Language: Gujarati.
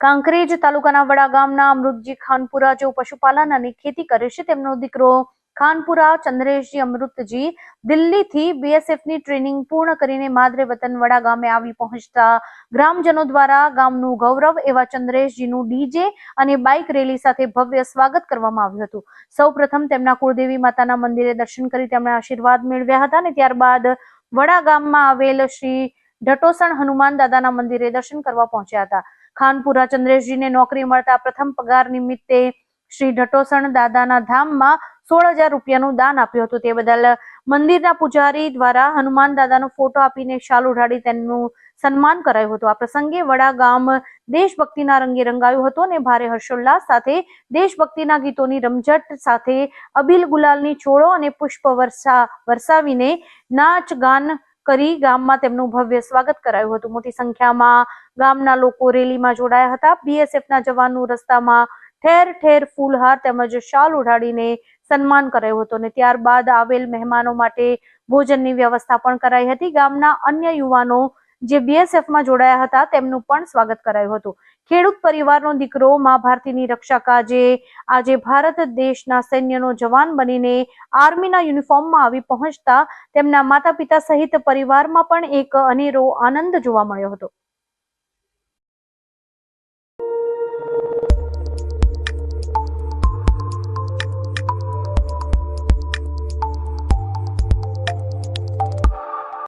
કાંકરેજ તાલુકાના વડા ગામના અમૃતજી ખાનપુરા જેઓ પશુપાલન અને ખેતી કરે છે, તેમનો દીકરો ખાનપુરા ચંદ્રેશજી અમૃતજી દિલ્હીથી બીએસએફની ટ્રેનિંગ પૂર્ણ કરીને માદરે વતન વડા ગામે આવી પહોંચતા ગ્રામજનો દ્વારા ગામનું ગૌરવ એવા ચંદ્રેશજીનું ડીજે અને બાઇક રેલી સાથે ભવ્ય સ્વાગત કરવામાં આવ્યું હતું. સૌપ્રથમ તેમના કુળદેવી માતાના મંદિરે દર્શન કરી તેમણે આશીર્વાદ મેળવ્યા હતા અને ત્યારબાદ વડા ગામમાં આવેલ શ્રી ઢટોસણ હનુમાન દાદાના મંદિરે દર્શન કરવા પહોંચ્યા હતા. ખાનપુરા ચંદ્રેશજીને નોકરી મળતા પ્રથમ પગાર નિમિત્તે શ્રી ઢટોસણ દાદાના ધામમાં સોળ હજાર રૂપિયાનું દાન આપ્યું હતું. તે બદલ મંદિરના પૂજારી દ્વારા હનુમાન દાદાનો ફોટો આપીને શાલ ઉઢાડી તેમનું સન્માન કરાયું હતું. આ પ્રસંગે વડા ગામ દેશભક્તિના રંગે રંગાયું હતું અને ભારે હર્ષોલ્લાસ સાથે દેશભક્તિના ગીતોની રમઝટ સાથે અબિલ ગુલાલની છોડો અને પુષ્પ વર્ષા, વરસાવીને નાચ, ગાન કરી ગામમાં તેમનું ભવ્ય સ્વાગત કરાયું હતું. મોટી સંખ્યામાં ગામના લોકો રેલીમાં જોડાયા હતા. બીએસએફના જવાનનું રસ્તામાં ઠેર ઠેર ફૂલહાર તેમજ શાલ ઉઢાડીને સન્માન કરાયું હતું અને ત્યારબાદ આવેલ મહેમાનો માટે ભોજનની વ્યવસ્થા પણ કરાઈ હતી. ગામના અન્ય યુવાનો જે બીએસએફમાં જોડાયા હતા, તેમનું પણ સ્વાગત કરાયું હતું. ખેડૂત પરિવારનો દીકરો મા ભારતીની રક્ષા કાજે આજે ભારત દેશના સૈન્યનો જવાન બનીને આર્મીના યુનિફોર્મમાં આવી પહોંચતા તેમના માતા પિતા સહિત પરિવારમાં પણ એક અનેરો આનંદ જોવા મળ્યો હતો.